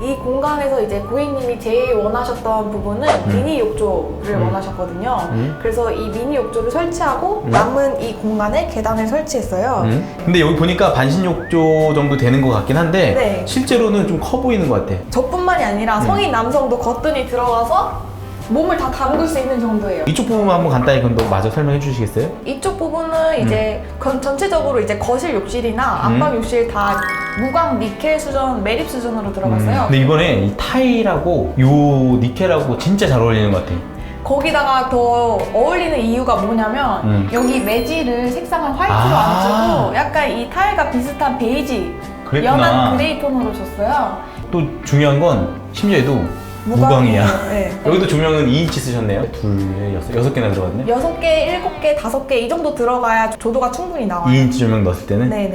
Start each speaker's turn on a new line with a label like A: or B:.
A: 이 공간에서 이제 고객님이 제일 원하셨던 부분은 미니 욕조를
B: 음.
A: 원하셨거든요.
B: 음.
A: 그래서 이 미니 욕조를 설치하고
B: 음.
A: 남은 이 공간에 계단을 설치했어요.
B: 음. 근데 여기 보니까 반신 욕조 정도 되는 것 같긴 한데
A: 네.
B: 실제로는 좀 커 보이는 것 같아.
A: 저뿐만이 아니라
B: 음.
A: 성인 남성도 거뜬히 들어가서 몸을 다 담글 수 있는 정도예요.
B: 이쪽 부분 한번 간단히 그럼 또 마저 설명해 주시겠어요?
A: 이쪽 부분은 이제 건- 전체적으로 이제 거실 욕실이나
B: 음.
A: 안방 욕실 다 무광 니켈 수전, 매립 수전으로 들어갔어요.
B: 근데 이번에 이 타일하고 요 니켈하고 진짜 잘 어울리는 것 같아.
A: 거기다가 더 어울리는 이유가 뭐냐면
B: 음.
A: 여기 매지를 색상을 화이트로
B: 아.
A: 안 주고 약간 이 타일과 비슷한 베이지
B: 그랬구나.
A: 연한 그레이 톤으로 줬어요.
B: 또 중요한 건 심지어 얘도 무광이야.
A: 네.
B: 여기도 조명은 2인치 쓰셨네요. 둘, 여섯, 여섯 개나 들어갔네.
A: 여섯 개, 일곱 개, 다섯 개이 정도 들어가야 조도가 충분히 나와요.
B: 2인치 조명 넣었을 때는
A: 네네.